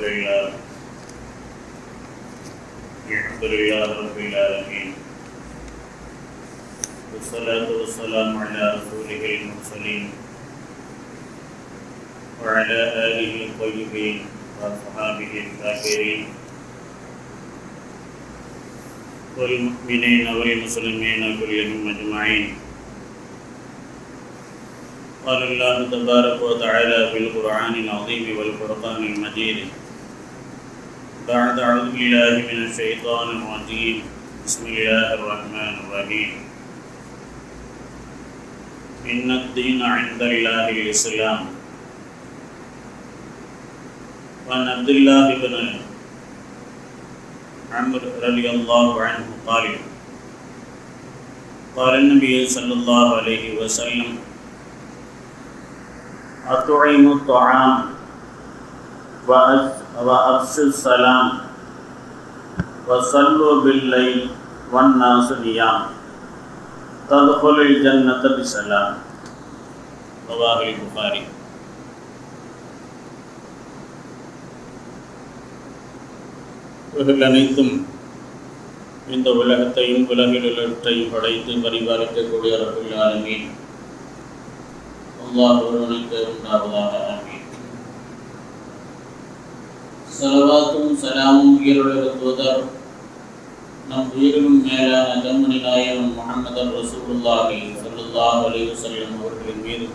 لله الحمد لله رب العالمين والصلاة والسلام على رسوله المرسلين وعلى آله الطيبين وأصحابه الكافرين والمؤمنين والمسلمين كلهم أجمعين قال الله تبارك وتعالى في القرآن العظيم والفرقان المجيد بعد أعوذ بالله من الشيطان الرجيم بسم الله الرحمن الرحيم إن الدين عند الله الإسلام وعن عبد الله بن عمرو رضي الله عنه قال قال النبي صلى الله عليه وسلم أطعموا الطعام وأفشوا السلام وصلوا بالليل والناس نيام تدخل الجنة بسلام رواه البخاري இவைகள் அனைத்தும் இந்த உலகத்தையும் உலகில் உள்ளவற்றையும் படைத்து பரிபாலிக்கக்கூடிய ரபுல் ஆலமீன் அல்லாஹ் ஒருவனுக்கு உண்டாவதாக ஆமீன் செலவாத்தும் சலாமும் உயிரிழந்தோதர் நம் உயிரிலும் மேலான கண்மணி நாயகம் முகமது ரசூலுல்லாஹி ஸல்லல்லாஹு அலைஹி அவர்களின் மீது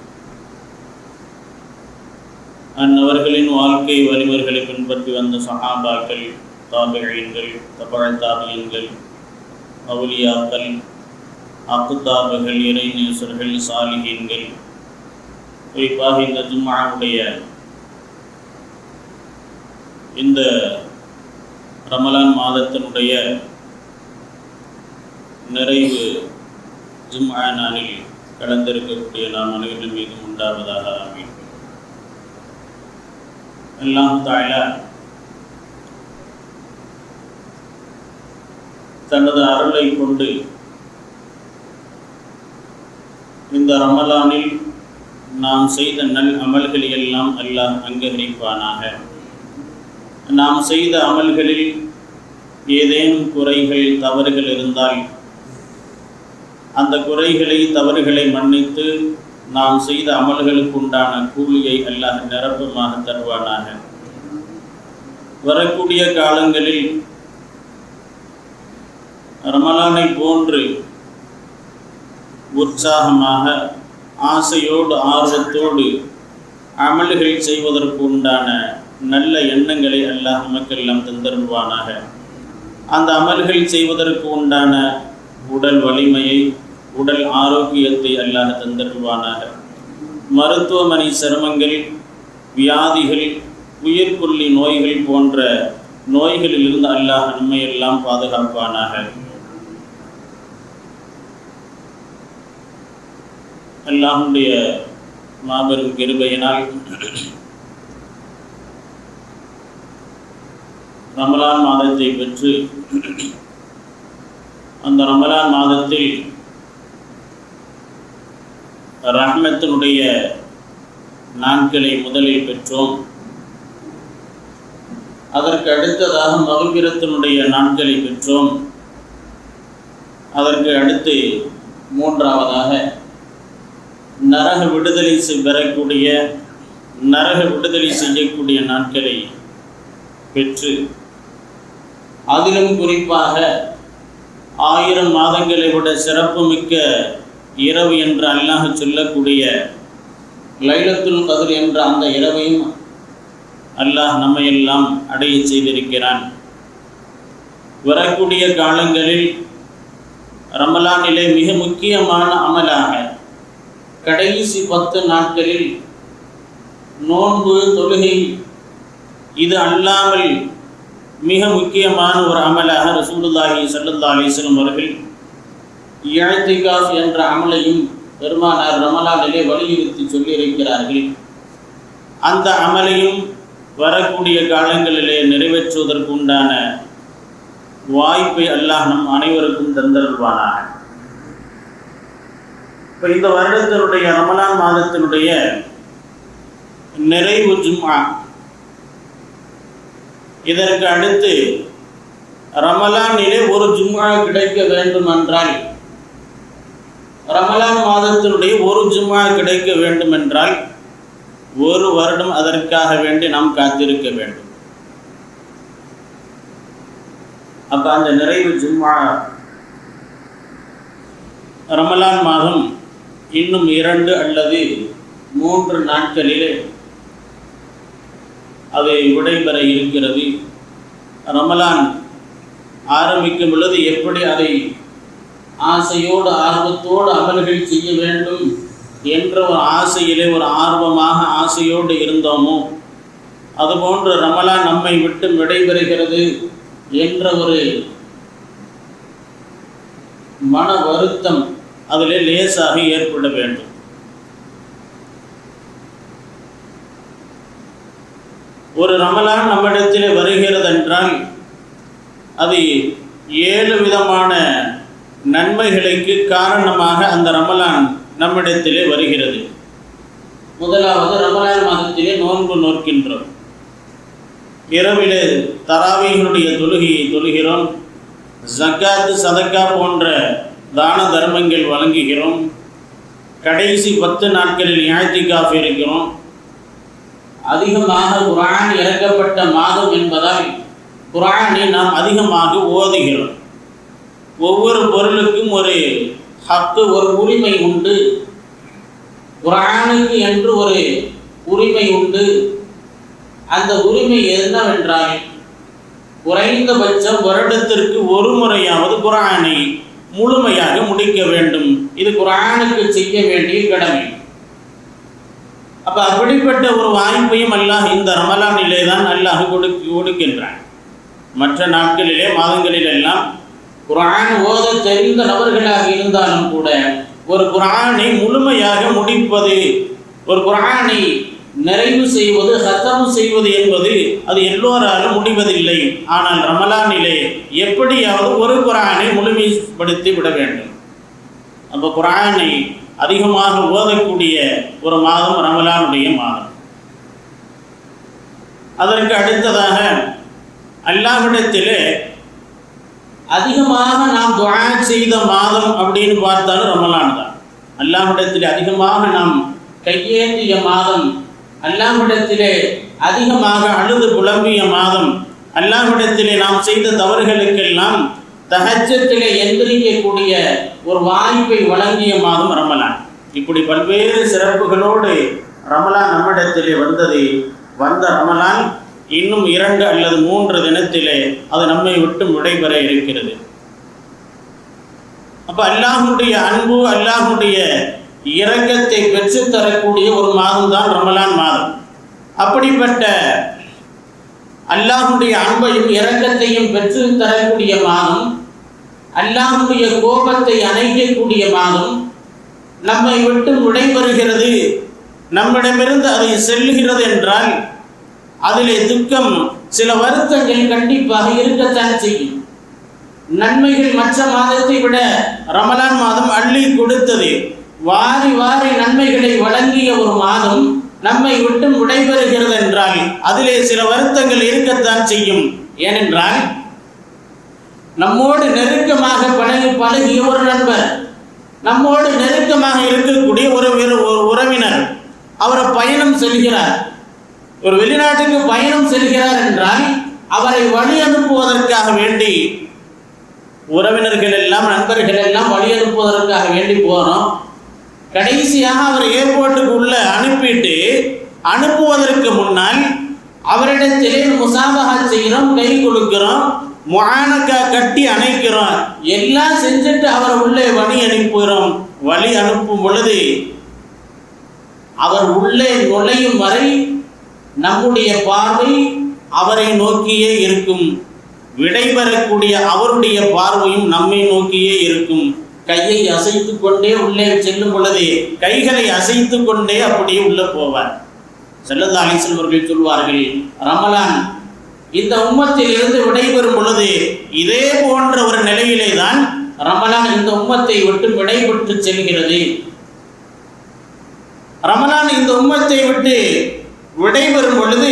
அந்நவர்களின் வாழ்க்கை வழிமுறைகளை பின்பற்றி வந்த சஹாபாக்கள் தாபியங்கள் தபழ்தாபியங்கள் அவுலியாக்கள் அக்குத்தாபுகள் இறைநேசர்கள் சாலிகீன்கள் குறிப்பாக இந்த ஜும்மாவுடைய இந்த ரமலான் மாதத்தினுடைய நிறைவு ஜும்ஆ நாளில் கலந்திருக்கக்கூடிய நாம் அனைவரும் மீது உண்டாவதாக ஆமீன். எல்லாம் தாழ தனது அருளை கொண்டு இந்த ரமலானில் நாம் செய்த நல் அமல்களை எல்லாம் அல்லாஹ் அங்கீகரிப்பானாக. நாம் செய்த அமல்களில் ஏதேனும் குறைகள் தவறுகள் இருந்தால் அந்த குறைகளை தவறுகளை மன்னித்து நாம் செய்த அமல்களுக்கு உண்டான கூலியை அல்லாஹ் நிரப்பமாக தருவானாக. வரக்கூடிய காலங்களில் ரமலானை போன்று உற்சாகமாக ஆசையோடு ஆர்வத்தோடு அமல்கள் செய்வதற்கு உண்டான நல்ல எண்ணங்களை அல்லாஹ் நமக்கெல்லாம் தந்தருவானாக அந்த அமல்கள் செய்வதற்கு உண்டான உடல் வலிமையை உடல் ஆரோக்கியத்தை அல்லாஹ் தந்தருவானாக மருத்துவமனை சிரமங்கள் வியாதிகள் உயிர்கொல்லி நோய்கள் போன்ற நோய்களிலிருந்து அல்லாஹ் நம்மையெல்லாம் பாதுகாப்பானாக. அல்லாஹுடைய மாபெரும் கிருபையினால் ரமலான் மாதத்தை பெற்று அந்த ரமலான் மாதத்தில் ரஹ்மத்தினுடைய நாட்களை முதலில் பெற்றோம். அதற்கு அடுத்ததாக மகபிரத்தினுடைய நாட்களை பெற்றோம். அதற்கு அடுத்து மூன்றாவதாக நரக விடுதலை பெறக்கூடிய நரக விடுதலை செய்யக்கூடிய நாட்களை பெற்று அதிலும் குறிப்பாக ஆயிரம் மாதங்களை விட சிறப்புமிக்க இரவு என்று அல்லாஹ் சொல்லக்கூடிய லைலத்துல் கதிர் என்ற அந்த இரவையும் அல்லாஹ் நம்மையெல்லாம் அடைய செய்திருக்கிறான். வரக்கூடிய காலங்களில் ரமலானிலே மிக முக்கியமான அமலாக கடைசி பத்து நாட்களில் நோன்பு தொழுகை இது அல்லாமல் மிக முக்கியமான ஒரு அமலாக ரசூலுல்லாஹி சல்லல்லா அலிஸ்லம் அவர்கள் இழத்திகாஸ் என்ற அமலையும் பெருமானார் ரமலானிலே வலியுறுத்தி சொல்லியிருக்கிறார்கள். அந்த அமலையும் வரக்கூடிய காலங்களிலே நிறைவேற்றுவதற்கு உண்டான வாய்ப்பை அல்லாஹ் நம் அனைவருக்கும் தந்தருள்வானாக. இப்போ இந்த வருடத்தினுடைய ரமலான் மாதத்தினுடைய நிறைவு ஜும்மா இதற்கு அடுத்து ரமலானிலே ஒரு ஜும்மா கிடைக்க வேண்டும் என்றால் ரமலான் மாதத்தினுடைய ஒரு ஜும்மா கிடைக்க வேண்டும் என்றால் ஒரு வருடம் அதற்காக வேண்டி நாம் காத்திருக்க வேண்டும். அப்ப அந்த நிறைவு ஜும்மா ரமலான் மாதம் இன்னும் இரண்டு அல்லது மூன்று நாட்களிலே அது விடைபெற இருக்கிறது. ரமலான் ஆரம்பிக்கும் பொழுது எப்படி அதை ஆசையோடு ஆர்வத்தோடு அமல்கள் செய்ய வேண்டும் என்ற ஒரு ஆசையிலே ஒரு ஆர்வமாக ஆசையோடு இருந்தோமோ அதுபோன்று ரமலான் நம்மை விட்டு விடைபெறுகிறது என்ற ஒரு மன வருத்தம் அதிலே லேசாக ஏற்பட வேண்டும். ஒரு ரமலான் நம்மிடத்திலே வருகிறது என்றால் அது ஏழு விதமான நன்மைகளுக்கு காரணமாக அந்த ரமலான் நம்மிடத்திலே வருகிறது. முதலாவது ரமலான் மாதத்திலே நோன்பு நோக்கின்றோம். இரவிலே தராவிகளுடைய தொழுகையை தொழுகிறோம். ஜக்காத்து சதக்கா போன்ற தான தர்மங்கள் வழங்குகிறோம். கடைசி பத்து நாட்களில் ஞாயிற்றுக்காஃப் இருக்கிறோம். அதிகமாக குரான் இறக்கப்பட்ட மாதம் என்பதால் குரானை நாம் அதிகமாக ஓதுகிறோம். ஒவ்வொரு பொருளுக்கும் ஒரு ஹத்து ஒரு உரிமை உண்டு. குரானுக்கு என்று ஒரு உரிமை உண்டு. அந்த உரிமை என்னவென்றால் குறைந்தபட்சம் வருடத்திற்கு ஒரு முறையாவது குரானை முழுமையாக முடிக்க வேண்டும். இது குரானுக்கு செய்ய வேண்டிய கடமை. அப்ப அப்படிப்பட்ட ஒரு வாய்ப்பையும் அல்லாஹ் இந்த ரமலானிலே தான் அல்லாஹ் கொடுக்க கொடுக்கின்றான். மற்ற நாட்களிலே மாதங்களில் எல்லாம் குரான் ஓத தெரிந்த நபர்களாக இருந்தாலும் கூட ஒரு குரானை முழுமையாக முடிப்பது ஒரு குரானை நிறைவு செய்வது சத்தம் செய்வது என்பது அது எல்லோராலும் முடிவதில்லை. ஆனால் ரமலானிலே எப்படியாவது ஒரு குரானை முழுமைப்படுத்தி விட வேண்டும். அப்போ குரானை அதிகமாக ஓதக்கூடிய ஒரு மாதம் ரமலானுடைய மாதம். அதற்கு அடுத்ததாக அல்லாஹ்விடத்திலே அதிகமாக நாம் துவா செய்த மாதம் அப்படின்னு பார்த்தாலும் ரமலான் தான். அல்லாஹ்விடத்திலே அதிகமாக நாம் கையேந்திய மாதம் அல்லாஹ்விடத்திலே அதிகமாக அழுது புலம்பிய மாதம் அல்லாஹ்விடத்திலே நாம் செய்த தவறுகளுக்கெல்லாம் தகச்சத்தில் எந்திரிக்கக்கூடிய ஒரு வாய்ப்பை வழங்கிய மாதம் ரமலான். இப்படி பல்வேறு சிறப்புகளோடு ரமலான் நம்மிடத்திலே வந்தது. வந்த ரமலான் இன்னும் இரண்டு அல்லது மூன்று தினத்திலே அது நம்மை விட்டு விடைபெற இருக்கிறது. அப்போ அல்லாஹுடைய அன்பு அல்லாஹுடைய இரக்கத்தை பெற்றுத் தரக்கூடிய ஒரு மாதம் தான் ரமலான் மாதம். அப்படிப்பட்ட அல்லாஹுடைய அன்பையும் இரக்கத்தையும் பெற்று தரக்கூடிய மாதம் அல்லாஹுடைய கோபத்தை அணைக்கக்கூடிய மாதம் நம்மை விட்டு விடைபெறுகிறது நம்மிடமிருந்து அதை செல்லுகிறது என்றால் அதிலே துக்கம் சில வருத்தங்கள் கண்டிப்பாக இருக்கத்தான் செய்யும். நன்மைகள் மற்ற மாதத்தை விட ரமலான் மாதம் அள்ளி கொடுத்தது. வாரி வாரி நன்மைகளை வழங்கிய ஒரு மாதம் நம்மை விட்டு விடைபெறுகிறது என்றால் அதிலே சில வருத்தங்கள் இருக்கத்தான் செய்யும். ஏனென்றால் நம்மோடு நெருக்கமாக பழகி பழகிய ஒரு நண்பர். நம்மோடு நெருக்கமாக இருக்கக்கூடிய ஒரு ஒரு உறவினர். அவரை பயணம் செல்கிறார். ஒரு வெளிநாட்டுக்கு பயணம் செல்கிறார் என்றால் அவரை வழி அனுப்புவதற்காக வேண்டி உறவினர்கள் எல்லாம் நண்பர்கள் எல்லாம் வழி அனுப்புவதற்காக வேண்டி போகிறோம் கடைசியாக அவர் ஏர்போர்ட்டுக்கு உள்ள அனுப்பிட்டு அனுப்புவதற்கு முன்னால் அவரிடத்திலே முசாபகா செய்கிறோம் கை கொடுக்கிறோம். முகானக்கா கட்டி அணைக்கிறோம் எல்லாம் செஞ்சுட்டு அவரை உள்ளே வழி அனுப்புகிறோம். வழி அனுப்பும் பொழுது அவர் உள்ளே நுழையும் வரை நம்முடைய பார்வை அவரை நோக்கியே இருக்கும். விடைபெறக்கூடிய அவருடைய பார்வையும் நம்மை நோக்கியே இருக்கும். கையை அசைத்து கொண்டே உள்ளே செல்லும் பொழுது கைகளை அசைத்து கொண்டே அப்படியே உள்ளே போவார். செல்லதா அலிசல் அவர்கள் சொல்வார்கள் ரமலான் இந்த உம்மத்தில் இருந்து விடைபெறும் பொழுது இதே போன்ற ஒரு நிலையிலே தான் ரமலான் இந்த உம்மத்தை விட்டு விடைபெற்று செல்கிறது. ரமலான் இந்த உம்மத்தை விட்டு விடைபெறும் பொழுது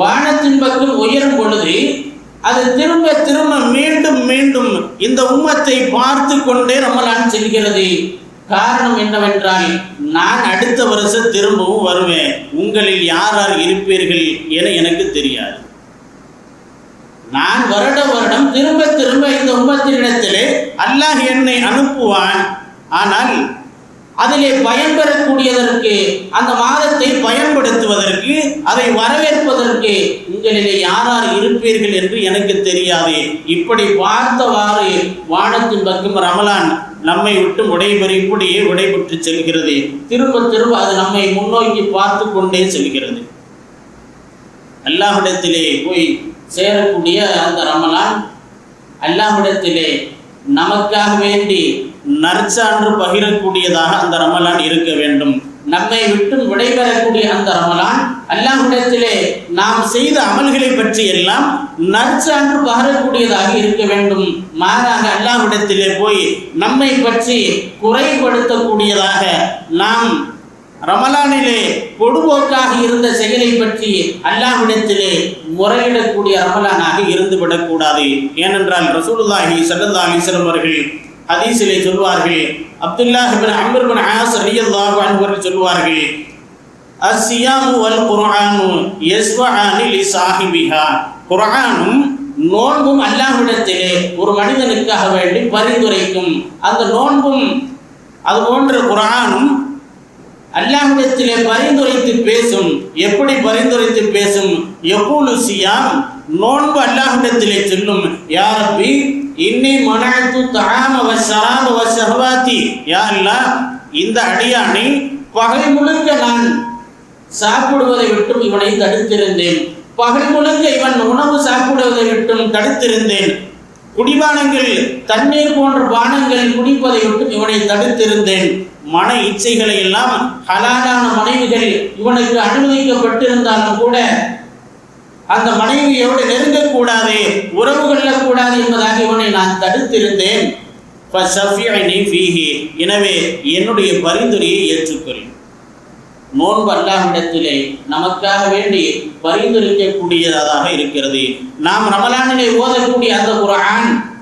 வானத்தின் பக்கம் உயரும் பொழுது அது திரும்ப திரும்ப மீண்டும் மீண்டும் இந்த உம்மத்தை பார்த்து கொண்டே ரமலான் செல்கிறது. காரணம் என்னவென்றால் நான் அடுத்த வருஷம் திரும்பவும் வருவேன். உங்களில் யார் யார் இருப்பீர்கள் என எனக்கு தெரியாது. நான் வருட வருடம் திரும்ப திரும்ப இந்த உம்மத்தினிடத்திலே அல்லாஹ் என்னை அனுப்புவான். ஆனால் அதிலே பயன்பெறக்கூடியதற்கு அந்த மாதத்தை பயன்படுத்துவதற்கு அதை வரவேற்பதற்கு உங்களிலே யார் யார் இருப்பீர்கள் என்று எனக்கு தெரியாது. இப்படி பார்த்தவாறு வானத்தின் பக்கம் ரமலான் நம்மை விட்டு விடைபெறி இப்படியே விடைபெற்று செல்கிறது. திரும்ப திரும்ப அது நம்மை முன்னோக்கி பார்த்து கொண்டே செல்கிறது. அல்லாஹிடத்திலே போய் சேரக்கூடிய அந்த ரமலான் அல்லாஹிடத்திலே நமக்காக வேண்டி நற்சான்று பகிரக்கூடியதாக அந்த ரமலான் இருக்க வேண்டும். நம்மை விட்டு விடைபெறக்கூடிய அந்த ரமலான் அல்லாஹிடத்திலே நாம் செய்த அமல்களை பற்றி எல்லாம் நற்சான்று பகரக்கூடியதாக இருக்க வேண்டும். மாறாக அல்லாஹிடத்திலே போய் நம்மை பற்றி குறைபடுத்தக்கூடியதாக நாம் ரமலானிலே பொடுபோக்காக இருந்த செயலை பற்றி அல்லாஹ்விடத்திலே முறையிடக்கூடிய ரமலானாக இருந்து விடக்கூடாது ஏனென்றால் ரசூலுல்லாஹி சல்லல்லாஹி அலைஹி அவர்கள் ஹதீஸிலே சொல்வார்கள் Abdullah ibn Amr ibn As ரலியல்லாஹு அன்ஹு அவர்கள் சொல்வார்கள் அஸ்ஸியாமு வல் குர்ஆனு யஸ்வஆனி லி சாஹிபிஹா. குர்ஆனும் நோன்பும் அல்லாஹ்விடத்திலே ஒரு மனிதனுக்காக வேண்டி பரிந்துரைக்கும். அந்த நோன்பும் அது போன்ற குரானும் அல்லாஹ்விடத்திலே பரிந்துரைத்து பேசும். எப்படி பரிந்துரைத்து பேசும்? எப்போது சியாம் நோன்பு அல்லாஹ்விடத்திலே சொல்லும் யாரப்பி இன்னி மனத்து தஆம வசராம வசகவாத்தி யா அல்லா இந்த அடியானை பகல் முழுக்க நான் சாப்பிடுவதை விட்டும் இவனை தடுத்திருந்தேன். பகல் முழுக்க இவன் உணவு சாப்பிடுவதை விட்டும் தடுத்திருந்தேன். குடிபானங்கள் தண்ணீர் போன்ற பானங்கள் குடிப்பதை விட்டும் இவனை தடுத்திருந்தேன். மன இச்சைகளை எல்லாம் ஹலாலான மனைவிகள் இவனுக்கு அனுமதிக்கப்பட்டிருந்தாலும் கூட அந்த மனைவியோடு நெருங்கக்கூடாது உறவு கொள்ளக்கூடாது என்பதாக இவனை நான் தடுத்திருந்தேன். ஃபீஹி. எனவே என்னுடைய பரிந்துரையை ஏற்றுக்கொள். நோன்பு அல்லாஹிடத்திலே நமக்காக வேண்டி பரிந்துரைக்கக்கூடியதாக இருக்கிறது. நாம் ரமலானிலே ஓதக்கூடிய அந்த குரான்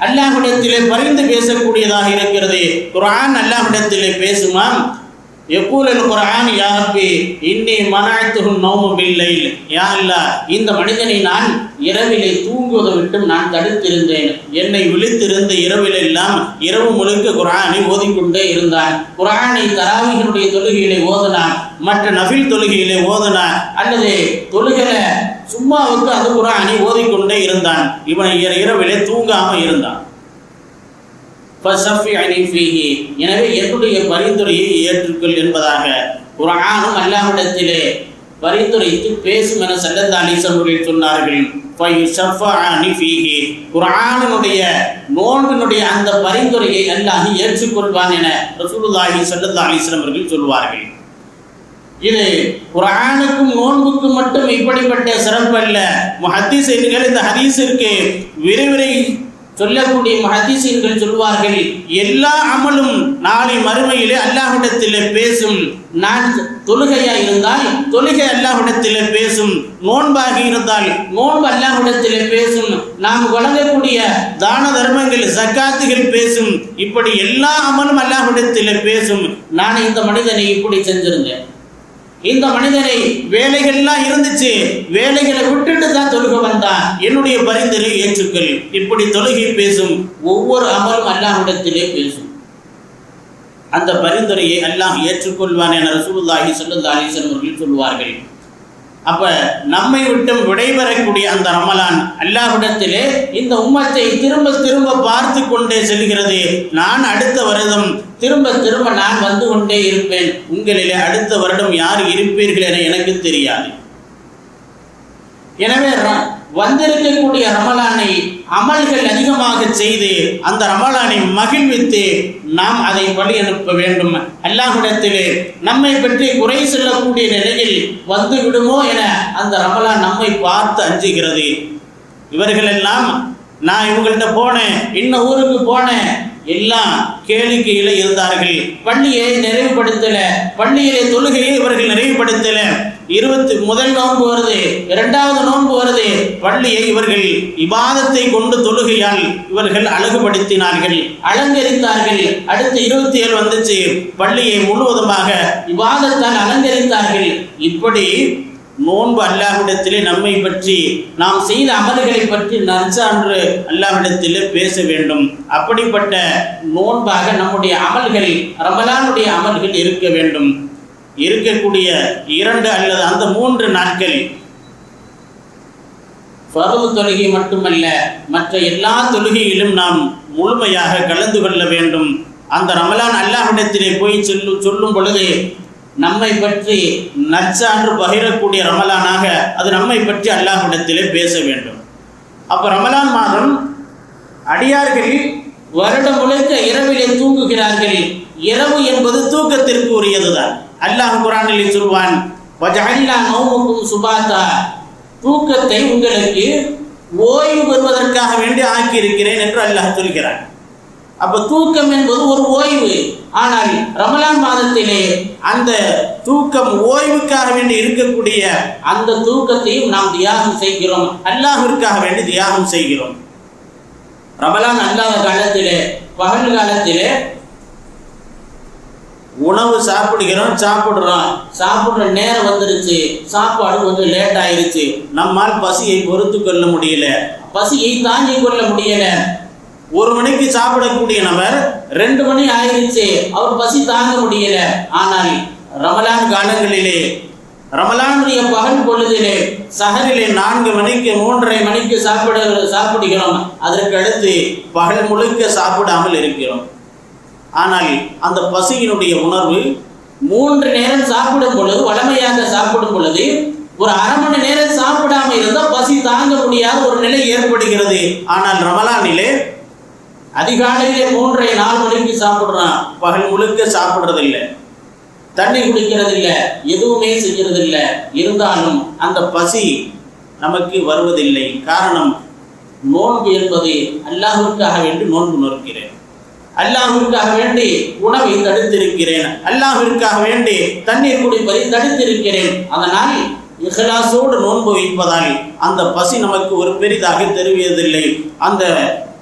அல்லாஹிடத்திலே பரிந்து பேசக்கூடியதாக இருக்கிறது. குரான் அல்லாஹிடத்திலே பேசுமாம். எப்பூரல் குரான் யா ரப்பி இன்னி மனாய்த்துகும் நௌமு இல்லை யா இல்லா இந்த மனிதனை நான் இரவிலே தூங்குவதை விட்டும் நான் தடுத்திருந்தேன். என்னை விழித்திருந்த இரவிலெல்லாம் இரவு முழுக்க குரானை ஓதிக்கொண்டே இருந்தான். குரானை தராவிகளுடைய தொழுகையிலே ஓதினான். மற்ற நபில் தொழுகையிலே ஓதினான். அல்லது தொழுகிற சும்மாவுக்கு அந்த குரானை ஓதிக்கொண்டே இருந்தான். இவன் இர- இரவிலே தூங்காமல் இருந்தான். எனவே என்னுடைய பரிந்துரையை ஏற்றுக்கொள் என்பதாக ஒரு ஆணும் அல்லாவிடத்திலே பரிந்துரைத்து பேசும் என சல்லல்லா அலிசம் சொன்னார்கள். ஃபயுஷஃபஅனி நோன்பினுடைய அந்த பரிந்துரையை அல்லாஹ் ஏற்றுக்கொள்வான் என ரசூலுல்லாஹி ஸல்லல்லாஹு அலைஹி அவர்கள் சொல்வார்கள். இது குரானுக்கும் நோன்புக்கும் மட்டும் இப்படிப்பட்ட சிறப்பு அல்ல முஹத்திசீன்கள் இந்த ஹதீஸிற்கு விரைவிரை சொல்லக்கூடிய முஹத்திசீன்கள் சொல்வார்கள் எல்லா அமலும் நாளை மறுமையிலே அல்லாஹிடத்திலே பேசும். நான் தொழுகையா இருந்தால் தொழுகை அல்லாஹிடத்திலே பேசும். நோன்பாக இருந்தால் நோன்பு அல்லாஹிடத்திலே பேசும். நாம் வழங்கக்கூடிய தான தர்மங்கள் சக்காத்துகள் பேசும். இப்படி எல்லா அமலும் அல்லாஹிடத்திலே பேசும். நான் இந்த மனிதனை இப்படி செஞ்சிருந்தேன். இந்த மனிதனை வேலைகள்லாம் இருந்துச்சு வேலைகளை விட்டுட்டு தான் தொழுக வந்தான். என்னுடைய பரிந்துரை ஏற்றுக்கள். இப்படி தொழுகை பேசும் ஒவ்வொரு அமலும் அல்லாஹிடத்திலே பேசும். அந்த பரிந்துரையை அல்லாஹ் ஏற்றுக்கொள்வான் என ரசூலுல்லாஹி சொல்லுல்லாஹி அவர்கள் சொல்வார்கள் அப்போ நம்மை விட்டும் விடைபெறக்கூடிய அந்த ரமலான் அல்லாஹ்விடத்திலே இந்த உம்மத்தை திரும்ப திரும்ப பார்த்து கொண்டே செல்கிறது. நான் அடுத்த வருடம் திரும்ப திரும்ப நான் வந்து கொண்டே இருப்பேன். உங்களிலே அடுத்த வருடம் யார் இருப்பீர்கள் என எனக்கு தெரியாது. எனவே வந்திருக்கக்கூடிய ரமலானை அமல்கள் அதிகமாக செய்து அந்த ரமலானை மகிழ்வித்து நாம் அதை வழி அனுப்ப வேண்டும். அல்லாஹிடத்திலே நம்மை பற்றி குறை சொல்லக்கூடிய நிலையில் வந்து விடுமோ என அந்த ரமலான் நம்மை பார்த்து அஞ்சுகிறது. இவர்களெல்லாம் நான் இவங்கள்ட்ட போனேன் இன்ன ஊருக்கு போனேன் எல்லாம் கேளிக்கையில இருந்தார்கள். பள்ளியை நிறைவுபடுத்தல பள்ளியிலே தொழுகையை இவர்கள் நிறைவுபடுத்தல. இருபத்தி முதல் நோன்பு வருது இரண்டாவது நோன்பு வருது. பள்ளியை இவர்கள் இபாதத்தை கொண்டு தொழுகையால் இவர்கள் அழகுபடுத்தினார்கள் அலங்கரித்தார்கள். அடுத்து இருபத்தி ஏழு வந்துச்சு. பள்ளியை முழுவதுமாக இபாதத்தால் அலங்கரித்தார்கள். இப்படி நோன்பு அல்லாஹ்விடத்திலே நம்மை பற்றி நாம் செய்த அமல்களை பற்றி நற்சான்று அல்லாஹ்விடத்திலே பேச வேண்டும். அப்படிப்பட்ட நோன்பாக நம்முடைய அமல்கள் ரமலானுடைய அமல்கள் இருக்க வேண்டும். இருக்கக்கூடிய இரண்டு அல்லது அந்த மூன்று நாட்களில் பரவு தொழுகை மட்டுமல்ல மற்ற எல்லா தொழுகையிலும் நாம் முழுமையாக கலந்து கொள்ள வேண்டும். அந்த ரமலான் அல்லாஹிடத்திலே போய் சொல்லு சொல்லும் பொழுது நம்மை பற்றி நற்சான்று பகிரக்கூடிய ரமலானாக அது நம்மை பற்றி அல்லாஹிடத்திலே பேச வேண்டும். அப்போ ரமலான் மாதம் அடியார்கள் வருடம் முழுக்க இரவிலே தூங்குகிறார்கள். இரவு என்பது தூக்கத்திற்கு உரியதுதான். அல்லாஹ் குரானில் சொல்வான் வஜஅல்னா நௌமுக்கும் சுபாத்தா. தூக்கத்தை உங்களுக்கு ஓய்வு பெறுவதற்காக வேண்டி ஆக்கி இருக்கிறேன் என்று அல்லாஹ் சொல்கிறான். அப்ப தூக்கம் என்பது ஒரு ஓய்வு. ஆனால் ரமலான் மாதத்திலே அந்த தூக்கம் ஓய்வுக்காக வேண்டி இருக்கக்கூடிய அந்த தூக்கத்தையும் நாம் தியாகம் செய்கிறோம். அல்லாஹிற்காக வேண்டி தியாகம் செய்கிறோம். ரமலான் அல்லாத காலத்திலே பகல் காலத்திலே உணவு சாப்பிடுகிறோம் சாப்பிடுறோம். சாப்பிடுற நேரம் வந்துருச்சு. சாப்பாடு கொஞ்சம் லேட் ஆயிருச்சு. நம்மால் பசியை பொறுத்து கொள்ள முடியல. பசியை தாங்கி கொள்ள முடியல. ஒரு மணிக்கு சாப்பிடக்கூடிய நபர் ரெண்டு மணி ஆயிருச்சு. அவர் பசி தாங்க முடியல. ஆனால் ரமலான் காலங்களிலே ரமலானுடைய பகல் பொழுதிலே சகரிலே நான்கு மணிக்கு மூன்றரை மணிக்கு சாப்பிட சாப்பிடுகிறோம். அதற்கு அடுத்து பகல் முழுக்க சாப்பிடாமல் இருக்கிறோம். ஆனால் அந்த பசியினுடைய உணர்வு மூன்று நேரம் சாப்பிடும் பொழுது வளமையாக சாப்பிடும் பொழுது ஒரு அரை மணி நேரம் சாப்பிடாம இருந்தால் பசி தாங்க முடியாத ஒரு நிலை ஏற்படுகிறது. ஆனால் ரமலானிலே அதிகாலையிலே மூன்றரை நாலு மணிக்கு சாப்பிடுறான். பகல் முழுக்க சாப்பிடுறதில்லை. தண்ணி குடிக்கிறதில்ல. எதுவுமே செய்கிறது இல்லை இருந்தாலும் அந்த பசி நமக்கு வருவதில்லை. காரணம் நோன்பு என்பது அல்லாஹ்விற்காக வேண்டி நோன்பு நோக்கிறேன் அல்லாஹ்விற்காக வேண்டி உணவை தடுத்திருக்கிறேன். அல்லாஹ்விற்காக வேண்டி தண்ணீர் குடிப்பதை தடுத்திருக்கிறேன். அதனால் இஹலாசோடு நோன்பு வைப்பதால் அந்த பசி நமக்கு ஒரு பெரிதாக தெரிவியதில்லை. அந்த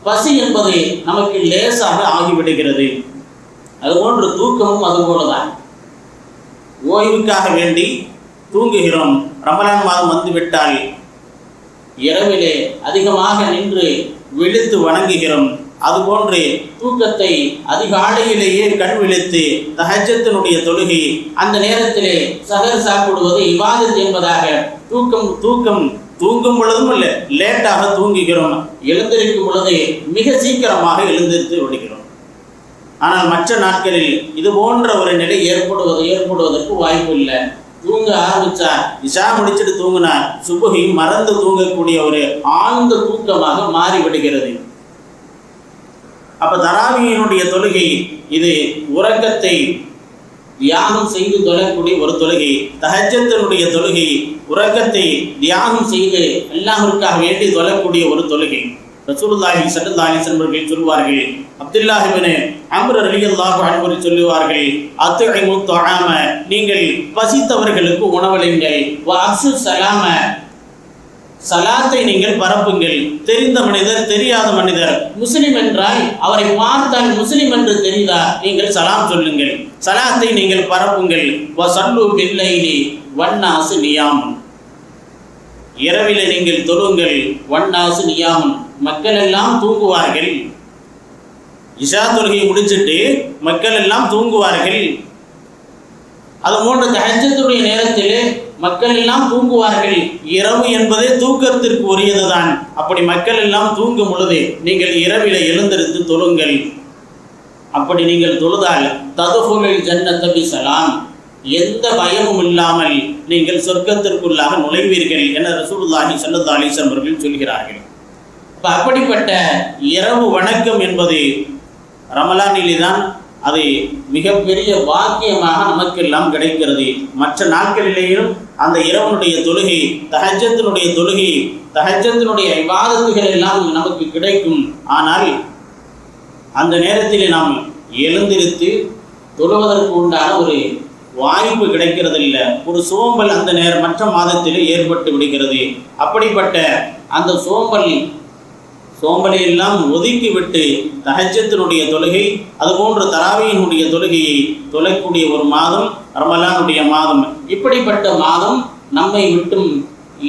பசி என்பது நமக்கு லேசாக ஆகிவிடுகிறது. அதுபோன்று தூக்கமும் அதுபோலதான் ஓய்வுக்காக வேண்டி தூங்குகிறோம். ரமலான் மாதம் வந்துவிட்டால் இரவிலே அதிகமாக நின்று விழித்து வணங்குகிறோம். அதுபோன்று தூக்கத்தை அதிகாலையிலேயே கண் விழித்து தஹஜத்தினுடைய தொழுகை அந்த நேரத்திலே சகர் சாப்பிடுவது இவாதத் என்பதாக தூக்கம் தூக்கம் தூங்கும் பொழுதும் இல்லை லேட்டாக தூங்குகிறோம். எழுந்திருக்கும் பொழுது மிக சீக்கிரமாக எழுந்திருத்து விடுகிறோம். ஆனால் மற்ற நாட்களில் இது போன்ற ஒரு நிலை ஏற்படுவது ஏற்படுவதற்கு வாய்ப்பு இல்லை. தூங்க ஆரம்பிச்சா இஷா முடிச்சுட்டு தூங்கினா சுபுகி மறந்து தூங்கக்கூடிய ஒரு ஆழ்ந்த தூக்கமாக மாறிவிடுகிறது. அப்ப தராவியினுடைய தொழுகை இது உறக்கத்தை தியாகம் செய்து தொழக்கூடிய ஒரு தொழுகை தஹஜத்தினுடைய தொழுகை உறக்கத்தை தியாகம் செய்து அல்லாஹிற்காக வேண்டி தொழக்கூடிய ஒரு தொழுகை. ரசூலுல்லாஹி ஸல்லல்லாஹு அலைஹி சொல்வார்கள் அப்துல்லாஹிபின் இப்னு அலி அல்லாஹு அன்ஹு சொல்லுவார்கள் அத்இமு துஆம நீங்கள் பசித்தவர்களுக்கு உணவளிங்கள் வ சலாம சலாத்தை நீங்கள் பரப்புங்கள். தெரிந்த மனிதர் தெரியாத மனிதர். முஸ்லிம் என்றால் அவரை பார்த்தால் முஸ்லிம் என்று தெரிந்தா நீங்கள் சலாம் சொல்லுங்கள். சலாத்தை நீங்கள் பரப்புங்கள். வ சல்லு பில்லைலி வன்னாசு நியாமன் இரவிலே நீங்கள் தொழுங்கள். வன்னாசு நியாமன் மக்கள் எல்லாம் தூங்குவார்கள். இஷா தொழுகை முடிச்சிட்டு மக்கள் எல்லாம் தூங்குவார்கள். அது போன்ற தஹஜத்துடைய நேரத்திலே மக்கள் எல்லாம் தூங்குவார்கள். இரவு என்பதே தூக்கத்திற்கு உரியதுதான். அப்படி மக்கள் எல்லாம் தூங்கும் பொழுது நீங்கள் இரவில எழுந்திருந்து தொழுங்கள். அப்படி நீங்கள் தொழுதால் ததுகுலில் ஜன்னத்தபி சலாம். எந்த பயமும் இல்லாமல் நீங்கள் சொர்க்கத்திற்குள்ளாக நுழைவீர்கள் என ரசூலுல்லாஹி ஸல்லல்லாஹு அலைஹி அவர்கள் சொல்கிறார்கள். இப்போ அப்படிப்பட்ட இரவு வணக்கம் என்பது ரமலானிலே தான் அது மிகப்பெரிய வாக்கியமாக நமக்கெல்லாம் கிடைக்கிறது. மற்ற நாட்களிலேயும் அந்த இரவனுடைய தொழுகை தஹஜத்தினுடைய தொழுகை தஹஜத்தினுடைய விவாதத்துகள் எல்லாம் நமக்கு கிடைக்கும். ஆனால் அந்த நேரத்தில் நாம் எழுந்திருத்து தொழுவதற்கு உண்டான ஒரு வாய்ப்பு கிடைக்கிறதில்ல. ஒரு சோம்பல் அந்த நேரம் மற்ற மாதத்திலே ஏற்பட்டு விடுகிறது. அப்படிப்பட்ட அந்த சோம்பல் சோம்பலை எல்லாம் ஒதுக்கிவிட்டு தஹஜத்தினுடைய தொழுகை அதுபோன்று தராவியினுடைய தொழுகையை தொலைக்கூடிய ஒரு மாதம் ரமலானுடைய மாதம். இப்படிப்பட்ட மாதம் நம்மை விட்டும்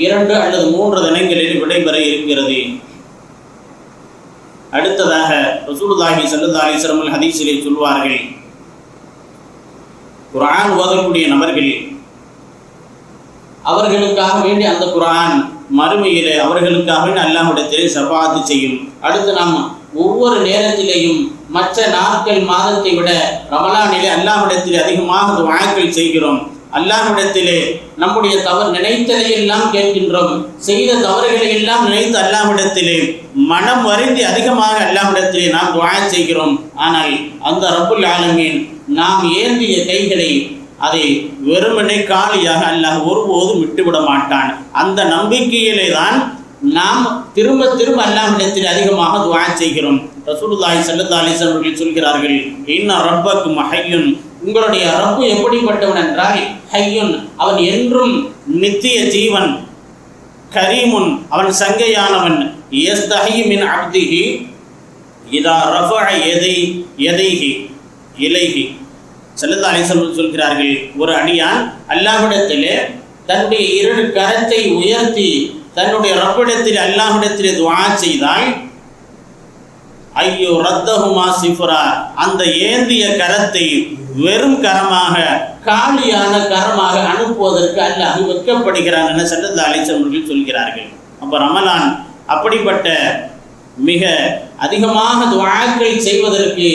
இரண்டு அல்லது மூன்று தினங்களில் விடைபெற இருக்கிறது. அடுத்ததாக ரசூலுல்லாஹி ஸல்லல்லாஹு அலைஹி வஸல்லம் ஹதீஸிலே சொல்வார்கள். குரான் ஓதக்கூடிய நபர்கள் அவர்களுக்காக வேண்டி அந்த குரான் மறுமையிலே அவர்களுக்காக வேண்டி சபாத்து செய்யும். அடுத்து நாம் ஒவ்வொரு நேரத்திலேயும் மற்ற நாட்கள் மாதத்தை விட ரமலானிலே அல்லாஹிடத்தில் அதிகமாக வாழ்க்கை செய்கிறோம். அல்லாஹ்விடத்திலே நம்முடைய தவறு நினைத்ததை எல்லாம் கேட்கின்றோம். செய்த தவறுகளை எல்லாம் நினைத்து அல்லாஹ்விடத்திலே மனம் வருந்தி அதிகமாக அல்லாஹ்விடத்திலே நாம் துஆ செய்கிறோம். ஆனால் அந்த ரப்புல் ஆலமீன் நாம் ஏந்திய கைகளை அதை வெறுமனே காலியாக அல்லாஹ் ஒருபோதும் விட்டுவிட மாட்டான் அந்த நம்பிக்கையிலே தான் நாம் திரும்ப திரும்ப அல்லாஹிடத்தில் அதிகமாக துவா செய்கிறோம். ரசூலுல்லாஹி சல்லா அலிசன் அவர்கள் சொல்கிறார்கள் இன்ன ரப்பக்கும் ஹய்யுன் உங்களுடைய ரப்பு எப்படிப்பட்டவன் என்றால் ஹையுன். அவன் என்றும் நித்திய ஜீவன் கரீமுன் அவன் சங்கையானவன். யஸ்தஹி மின் அப்திஹி இதா ரஃபஅ எதை எதைஹி இலைஹி. சல்லல்லா அலிசல்லம் சொல்கிறார்கள் ஒரு அடியான் அல்லாஹ்விடத்திலே தன்னுடைய இரு கரத்தை உயர்த்தி தன்னுடைய ரப்பிடத்தில் அல்லாஹிடத்திலே துவா செய்தால் ஐயோ ரத்தகுமா சிஃபரா அந்த ஏந்திய கரத்தை வெறும் கரமாக காலியான கரமாக அனுப்புவதற்கு அல்லாஹ் வெட்கப்படுகிறான் என சல்லல்லா அலிசல்லம் சொல்கிறார்கள். அப்போ ரமலான் அப்படிப்பட்ட மிக அதிகமாக துவாக்கள் செய்வதற்கு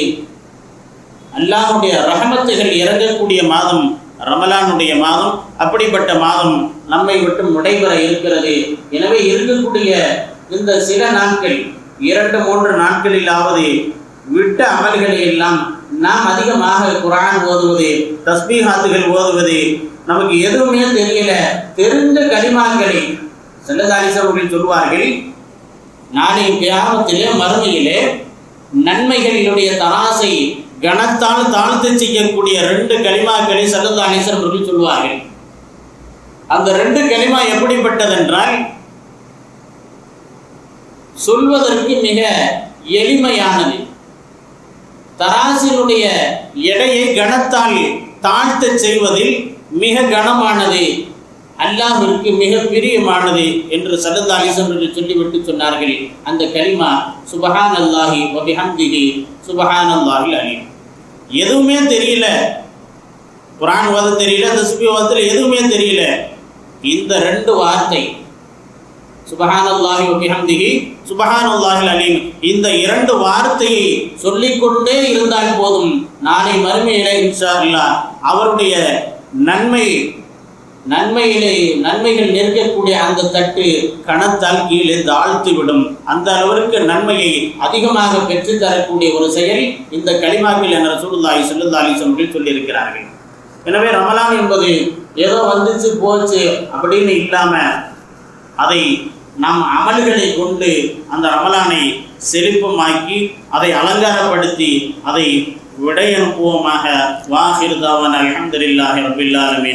அல்லாஹுடைய ரஹமத்துகள் இறங்கக்கூடிய மாதம் ரமலானுடைய மாதம் அப்படிப்பட்ட மாதம் நம்மை விட்டு நடைபெற இருக்கிறது. எனவே இருக்கக்கூடிய இந்த சில நாட்கள் இரண்டு மூன்று நாட்களிலாவது விட்ட அமல்களை எல்லாம் நாம் அதிகமாக குரான் ஓதுவது தஸ்பீஹாத்துகள் ஓதுவது நமக்கு எதுவுமே தெரியல. தெரிந்த கலிமாக்களை செல்லதாரிசவர்கள் சொல்வார்கள் நாளை வியாபத்திலே மறுமையிலே நன்மைகளினுடைய தராசை கணத்தால் தாழ்த்து செய்யக்கூடிய ரெண்டு களிமாக்களை சல்லல்லா அலிஸ்வரம் அவர்கள் சொல்வார்கள் அந்த ரெண்டு களிமா எப்படிப்பட்டதென்றால் சொல்வதற்கு மிக எளிமையானது. தராசினுடைய எடையை கணத்தால் தாழ்த்த செய்வதில் மிக கனமானது. அல்லாஹிற்கு மிக பிரியமானது என்று சல்லல்லா அலிஸ்வரம் சொல்லிவிட்டு சொன்னார்கள். அந்த கலிமா சுபஹான் அல்லாஹி ஒபிஹம்திஹி சுபஹான் அல்லாஹில் அலி எதுவுமே தெரியல. குரான் தெரியல தஸ்பி ஓதத்தில் எதுவுமே தெரியல. இந்த ரெண்டு வார்த்தை சுபஹானல்லாஹி வபிஹம்திஹி சுபஹானல்லாஹில் அலீம். இந்த இரண்டு வார்த்தையை சொல்லிக்கொண்டே இருந்தால் போதும். நாளை மறுமையில இன்ஷா அவருடைய நன்மை நன்மையிலே நன்மைகள் நெருங்கக்கூடிய அந்த தட்டு கணத்தால் கீழே தாழ்த்துவிடும். அந்த அளவிற்கு நன்மையை அதிகமாக பெற்று தரக்கூடிய ஒரு செயல் இந்த களிமாக்கள் என்ற ரசூலுல்லாஹி ஸல்லல்லாஹு அலைஹி சொல்லியிருக்கிறார்கள். எனவே ரமலான் என்பது ஏதோ வந்துச்சு போச்சு அப்படின்னு இல்லாம அதை நம் அமல்களை கொண்டு அந்த ரமலானை செழிப்பமாக்கி அதை அலங்காரப்படுத்தி அதை விடையனுப்புவோமாக வாஹிர் அலமதுல்லாஹி அல்ஹம்துலில்லாஹி